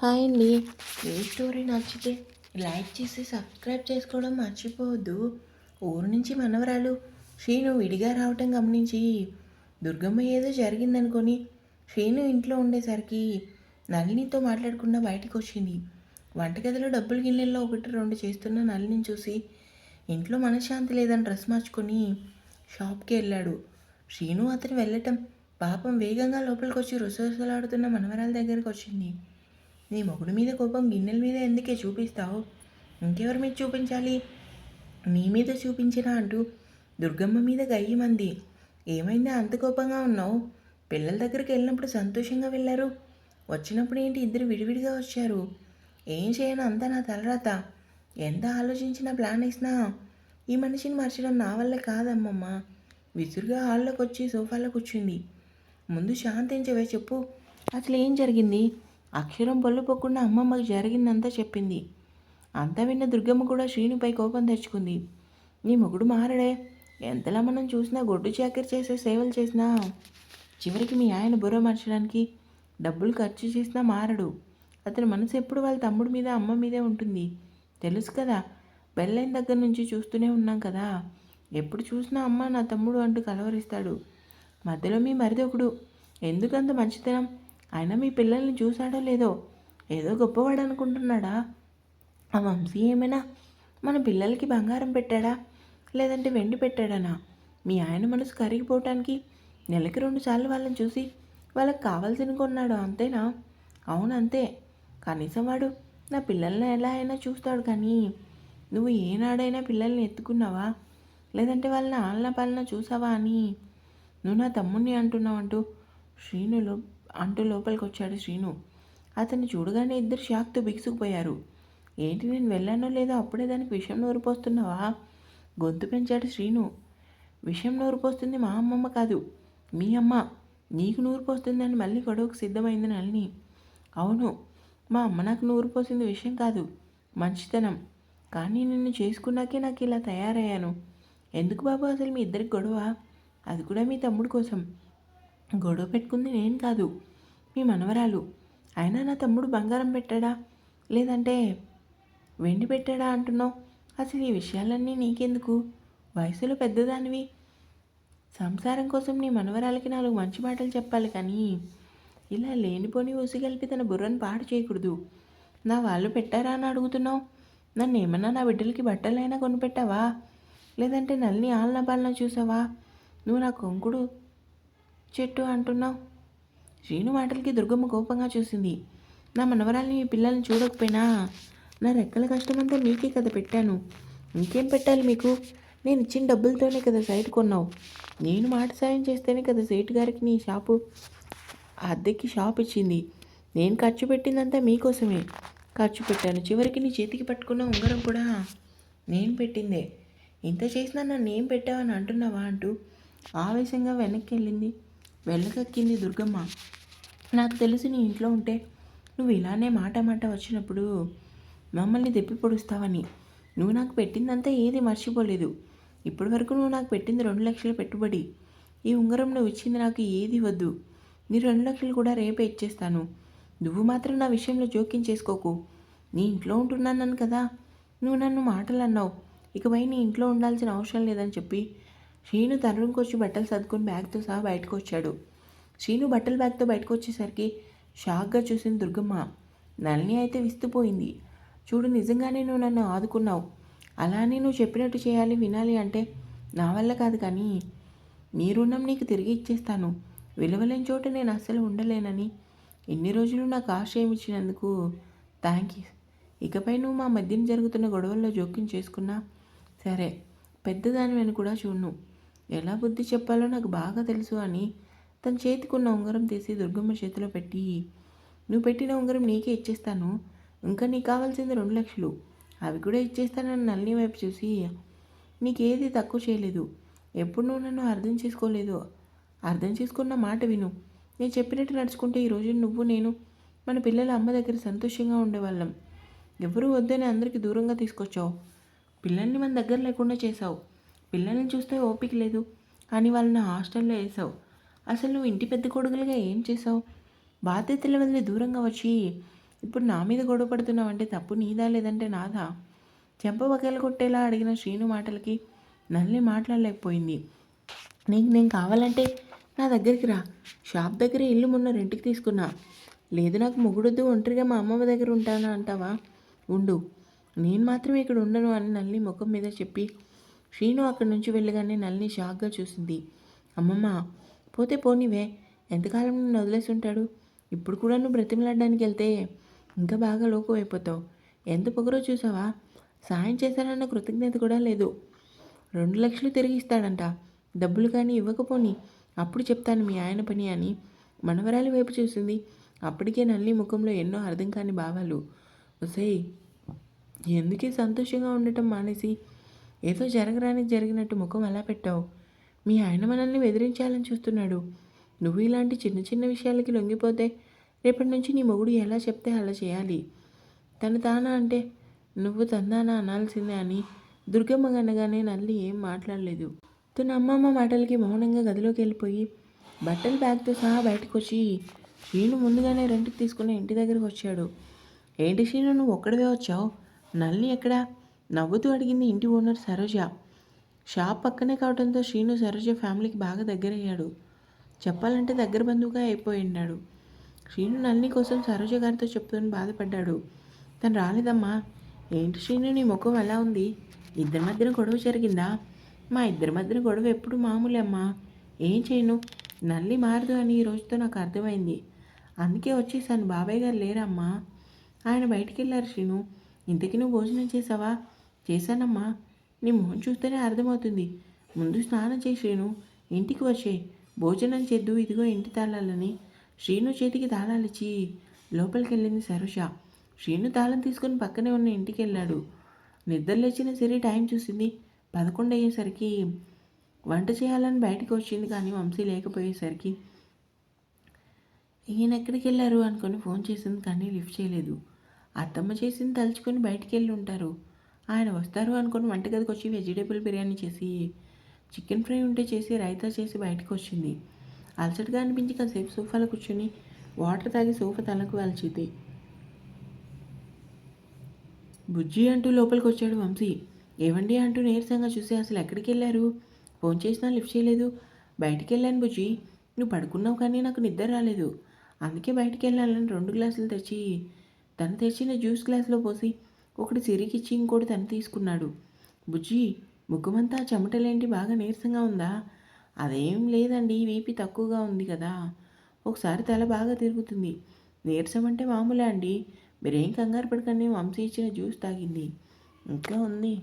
Hi అండి. ఈ story నచ్చితే లైక్ చేసి సబ్స్క్రైబ్ చేసుకోవడం మర్చిపోవద్దు. ఊరు నుంచి మనవరాలు శ్రీను విడిగా రావటం గమనించి దుర్గమ్మ ఏదో జరిగిందనుకొని శ్రీను ఇంట్లో ఉండేసరికి నళినితో మాట్లాడకుండా బయటకు వచ్చింది. వంటగదిలో డబ్బులు గిన్నెల్లో ఒకటి రెండు చేస్తున్న నళిని చూసి ఇంట్లో మనశ్శాంతి లేదని డ్రెస్ మార్చుకొని షాప్కి వెళ్ళాడు. శ్రీను అతను వెళ్ళటం పాపం వేగంగా లోపలికి వచ్చి రుసరుసలాడుతున్న మనవరాల దగ్గరికి వచ్చింది. నీ మొగుడు మీద కోపం గిన్నెల మీద ఎందుకే చూపిస్తావు? ఇంకెవరి మీద చూపించాలి? నీ మీద చూపించినా అంటూ దుర్గమ్మ మీద గయ్యమంది. ఏమైందా? అంత కోపంగా ఉన్నావు? పిల్లల దగ్గరికి వెళ్ళినప్పుడు సంతోషంగా వెళ్ళారు. వచ్చినప్పుడు ఏంటి ఇద్దరు విడివిడిగా వచ్చారు? ఏం చేయను అంతా నా తలరాత. ఎంత ఆలోచించినా ప్లాన్ వేసినా ఈ మనిషిని మార్చడం నా వల్ల కాదమ్మమ్మ. విసురుగా హాల్లోకి వచ్చి సోఫాలో కూర్చుంది. ముందు శాంతించవే చెప్పు. అసలు ఏం జరిగింది? అక్షరం పొల్లు పోకుండా అమ్మమ్మకి జరిగిందంతా చెప్పింది. అంతా విన్న దుర్గమ్మ కూడా శ్రీనుపై కోపం తెచ్చుకుంది. నీ మొగుడు మారడే ఎంతలా మనం చూసినా గొడ్డు చాకరీ చేసే సేవలు చేసినా చివరికి మీ ఆయన బుర్ర మార్చడానికి డబ్బులు ఖర్చు చేసినా మారడు. అతని మనసు ఎప్పుడు వాళ్ళ తమ్ముడి మీద అమ్మ మీదే ఉంటుంది. తెలుసు కదా పెళ్ళైన దగ్గర నుంచి చూస్తూనే ఉన్నాం కదా. ఎప్పుడు చూసినా అమ్మ నా తమ్ముడు అంటూ కలవరిస్తాడు. మధ్యలో మీ మరిదొకడు ఎందుకంత మంచితనం? ఆయన మీ పిల్లల్ని చూశాడో లేదో ఏదో గొప్పవాడు అనుకుంటున్నాడా? ఆ వంశీ ఏమైనా మన పిల్లలకి బంగారం పెట్టాడా? లేదంటే వెండి పెట్టాడనా? మీ ఆయన మనసు కరిగిపోవటానికి నెలకి రెండు సార్లు వాళ్ళని చూసి వాళ్ళకి కావాల్సిన కొన్నాడు అంతేనా? అవును అంతే. కనీసం వాడు నా పిల్లల్ని ఎలా అయినా చూస్తాడు కానీ నువ్వు ఏనాడైనా పిల్లల్ని ఎత్తుకున్నావా? లేదంటే వాళ్ళని ఆలన పాలన చూసావా అని నువ్వు నా తమ్ముడిని అంటున్నావు అంటూ అంటూ లోపలికి వచ్చాడు శ్రీను. అతన్ని చూడగానే ఇద్దరు షాక్తో బిగుసుకుపోయారు. ఏంటి నేను వెళ్ళానో లేదో అప్పుడే దానికి విషయం నోరుపోస్తున్నావా గొంతు పెంచాడు శ్రీను. విషయం నూరిపోస్తుంది మా అమ్మమ్మ కాదు మీ అమ్మ. నీకు నూరు పోస్తుందని మళ్ళీ గొడవకు సిద్ధమైంది నల్ని అవును మా అమ్మ నాకు నూరు పోసింది విషయం కాదు మంచితనం కానీ నిన్ను చేసుకున్నాకే నాకు ఇలా తయారయ్యాను. ఎందుకు బాబు అసలు మీ ఇద్దరికి గొడవ? అది కూడా మీ తమ్ముడు కోసం. గొడవ పెట్టుకుంది నేను కాదు మీ మనవరాలు. అయినా నా తమ్ముడు బంగారం పెట్టాడా? లేదంటే వెండి పెట్టాడా అంటున్నావు? అసలు ఈ విషయాలన్నీ నీకెందుకు? వయసులో పెద్దదానివి. సంసారం కోసం నీ మనవరాలకి నాలుగు మంచి మాటలు చెప్పాలి కానీ ఇలా లేనిపోని ఊసిగలిపి తన బుర్రను పాడు చేయకూడదు. నా వాళ్ళు పెట్టారా అని అడుగుతున్నావు? నన్ను ఏమన్నా నా బిడ్డలకి బట్టలైనా కొనిపెట్టావా? లేదంటే నల్ని ఆలన బాలన చూసావా? నువ్వు నా కొంకుడు చెట్టు అంటున్నావు? శ్రీను మాటలకి దుర్గమ్మ కోపంగా చూసింది. నా మనవరాల్ని మీ పిల్లల్ని చూడకపోయినా నా రెక్కల కష్టమంతా మీకే కదా పెట్టాను. ఇంకేం పెట్టాలి మీకు? నేను ఇచ్చిన డబ్బులతోనే కదా సైట్ కొన్నావు. నేను మాట సాయం చేస్తేనే కదా సేటు గారికి నీ షాపు అద్దెకి షాప్ ఇచ్చింది. నేను ఖర్చు పెట్టిందంతా మీకోసమే. ఖర్చు పెట్టాను. చివరికి నీ చేతికి పట్టుకున్న ఉంగరం కూడా నేను పెట్టిందే. ఇంత చేసినా నన్ను ఏం పెట్టావని అంటున్నావా అంటూ ఆవేశంగా వెనక్కి వెళ్ళింది. వెళ్ళగక్కింది దుర్గమ్మ. నాకు తెలుసు నీ ఇంట్లో ఉంటే నువ్వు ఇలానే మాట మాట వచ్చినప్పుడు మమ్మల్ని తెప్పి పొడుస్తావని. నువ్వు నాకు పెట్టిందంతా ఏది మర్చిపోలేదు. ఇప్పటి వరకు నువ్వు నాకు పెట్టింది రెండు లక్షల పెట్టుబడి. ఈ ఉంగరం నువ్వు ఇచ్చింది నాకు ఏది వద్దు. నీ రెండు లక్షలు కూడా రేపే ఇచ్చేస్తాను. నువ్వు మాత్రం నా విషయంలో జోక్యం చేసుకోకు. నీ ఇంట్లో ఉంటున్నాను కదా నువ్వు నన్ను మాటలు అన్నావు. ఇకపై నీ ఇంట్లో ఉండాల్సిన అవసరం లేదని చెప్పి శ్రీను తన రూమ్కి వచ్చి బట్టలు సర్దుకుని బ్యాగ్తో సహా బయటకు వచ్చాడు శ్రీను బట్టల బ్యాగ్తో బయటకు వచ్చేసరికి షాక్గా చూసింది దుర్గమ్మ. నల్ని అయితే విస్తుపోయింది. చూడు నిజంగానే నువ్వు నన్ను ఆదుకున్నావు. అలానే నువ్వు చెప్పినట్టు చేయాలి వినాలి అంటే నా వల్ల కాదు కానీ నీ రుణం నీకు తిరిగి ఇచ్చేస్తాను. విలువలేని చోట నేను అస్సలు ఉండలేనని ఎన్ని రోజులు నాకు ఆశ్రయం ఇచ్చినందుకు థ్యాంక్ యూ ఇకపై నువ్వు మా మధ్యన జరుగుతున్న గొడవల్లో జోక్యం చేసుకున్నా సరే పెద్దదానివని కూడా చూడు ఎలా బుద్ధి చెప్పాలో నాకు బాగా తెలుసు అని తన చేతికున్న ఉంగరం తీసి దుర్గమ్మ చేతిలో పెట్టి నువ్వు పెట్టిన ఉంగరం నీకే ఇచ్చేస్తాను. ఇంకా నీకు కావాల్సింది రెండు లక్షలు. అవి కూడా ఇచ్చేస్తానని నల్లి వైపు చూసి నీకేది తక్కువ చేయలేదు. ఎప్పుడు నువ్వు నన్ను అర్థం చేసుకోలేదు? అర్థం చేసుకున్న మాట విను. నేను చెప్పినట్టు నడుచుకుంటే ఈరోజు నువ్వు నేను మన పిల్లల అమ్మ దగ్గర సంతోషంగా ఉండేవాళ్ళం. ఎవరు వద్దని అందరికీ దూరంగా తీసుకొచ్చావు. పిల్లల్ని మన దగ్గర లేకుండా చేసావు పిల్లల్ని చూస్తే ఓపిక లేదు. కానీ వాళ్ళని హాస్టల్లో వేసావు. అసలు నువ్వు ఇంటి పెద్ద కొడుకులుగా ఏం చేసావు? బాధ్యతల వదిలి దూరంగా వచ్చి ఇప్పుడు నా మీద గొడవ పడుతున్నావంటే తప్పు నీదా లేదంటే నాదా? చెంప బకెలు కొట్టేలా అడిగిన శ్రీను మాటలకి నల్లి మాట్లాడలేకపోయింది. నీకు నేను కావాలంటే నా దగ్గరికి రా. షాప్ దగ్గర ఇల్లు మొన్న రెంట్కి తీసుకున్నా. లేదు నాకు మొగుడొద్దు ఒంటరిగా మా అమ్మమ్మ దగ్గర ఉంటానా అంటావా? ఉండు. నేను మాత్రమే ఇక్కడ ఉండను అని నల్లి ముఖం మీద చెప్పి శ్రీను అక్కడి నుంచి వెళ్ళగానే నల్లిని షాక్గా చూసింది. అమ్మమ్మ పోతే పోనివే ఎంతకాలం నిన్ను వదిలేసి ఉంటాడు ఇప్పుడు కూడా నువ్వు బ్రతిమలాడడానికి వెళ్తే ఇంకా బాగా లోకు అయిపోతావు. ఎంత పొగరో చూసావా? సాయం చేశానన్న కృతజ్ఞత కూడా లేదు. రెండు లక్షలు తిరిగి ఇస్తాడంట. డబ్బులు కానీ ఇవ్వకపోని అప్పుడు చెప్తాను మీ ఆయన పని అని మనవరాలి వైపు చూసింది. అప్పటికే నల్లి ముఖంలో ఎన్నో అర్థం కాని భావాలు. ఒసేయ్ ఎందుకే సంతోషంగా ఉండటం మానేసి ఏదో జరగరాని జరిగినట్టు ముఖం అలా పెట్టావు? మీ ఆయన మనల్ని బెదిరించాలని చూస్తున్నాడు. నువ్వు ఇలాంటి చిన్న చిన్న విషయాలకి లొంగిపోతే రేపటి నుంచి నీ మొగుడు ఎలా చెప్తే అలా చేయాలి? తను తానా అంటే నువ్వు తందానా అనాల్సిందే అని దుర్గమ్మ అనగానే నల్లి ఏం మాట్లాడలేదు. తన అమ్మమ్మ మాటలకి మౌనంగా గదిలోకి వెళ్ళిపోయి బట్టల బ్యాగ్తో సహా బయటకు వచ్చి శ్రీను ముందుగానే రెంట్కి తీసుకుని ఇంటి దగ్గరకు వచ్చాడు. ఏంటి శ్రీను నువ్వు ఒక్కడవే వచ్చావు? నల్లి ఎక్కడా? నవ్వుతూ అడిగింది ఇంటి ఓనర్ సరోజ. షాప్ పక్కనే కావడంతో శ్రీను సరోజ ఫ్యామిలీకి బాగా దగ్గరయ్యాడు. చెప్పాలంటే దగ్గర బంధువుగా అయిపోయి శ్రీను నల్ని కోసం సరోజ గారితో చెప్తూనే బాధపడ్డాడు. తను రాలేదమ్మా. ఏంటి శ్రీను నీ ముఖం ఎలా ఉంది? ఇద్దరి మధ్యన గొడవ జరిగిందా? మా ఇద్దరి మధ్యన గొడవ ఎప్పుడు మామూలే అమ్మా. ఏం చేయను? నల్లి మారదు అని ఈ రోజుతో నాకు అర్థమైంది. అందుకే వచ్చేసాను. బాబాయ్ గారు లేరమ్మా. ఆయన బయటికి వెళ్ళారు శ్రీను. ఇంతకీ నువ్వు భోజనం చేసావా? చేశానమ్మా. నీ మొహం చూస్తేనే అర్థమవుతుంది. ముందు స్నానం చేయి శ్రీను. ఇంటికి వచ్చే భోజనం చేద్దు ఇదిగో ఇంటి తాళాలని. శ్రీను చేతికి తాళాలిచ్చి లోపలికి వెళ్ళింది సరోష శ్రీను తాళం తీసుకొని పక్కనే ఉన్న ఇంటికి వెళ్ళాడు నిద్ర లేచిన సరే టైం చూసింది. పదకొండు అయ్యేసరికి వంట చేయాలని బయటకు వచ్చింది కానీ వంశీ లేకపోయేసరికి ఈయన ఎక్కడికి వెళ్ళారు అనుకొని ఫోన్ చేసింది కానీ లిఫ్ట్ చేయలేదు. అత్తమ్మ చేసింది తలుచుకొని బయటికి వెళ్ళి ఉంటారు. ఆయన వస్తారు అనుకుని వంటగదికి వచ్చి వెజిటేబుల్ బిర్యానీ చేసి చికెన్ ఫ్రై ఉంటే చేసి రైతా చేసి బయటకు వచ్చింది అలసటగా అనిపించి కాసేపు సోఫాలో కూర్చొని వాటర్ తాగి సోఫా తలకు వాల్చింది. బుజ్జి అంటూ లోపలికి వచ్చాడు వంశీ. ఏవండి అంటూ నీరసంగా చూసి అసలు ఎక్కడికి వెళ్ళారు ఫోన్ చేసినా లిఫ్ట్ చేయలేదు. బయటికి వెళ్ళాను బుజ్జి. నువ్వు పడుకున్నావు కానీ నాకు నిద్ర రాలేదు. అందుకే బయటికి వెళ్ళాలని రెండు గ్లాసులు తెచ్చి తను తెచ్చిన జ్యూస్ గ్లాస్లో పోసి ఒకటి సిరికిచ్చి ఇంకోటి తను తీసుకున్నాడు. బుజ్జి ముఖమంతా చెమటలేంటి? బాగా నీరసంగా ఉందా? అదేం లేదండి వీపీ తక్కువగా ఉంది కదా. ఒకసారి తల బాగా తిరుగుతుంది. నీరసం అంటే మామూలే అండి. మీరేం కంగారు పడకండి వంశీ ఇచ్చిన జ్యూస్ తాగింది. ఇంకా ఉంది.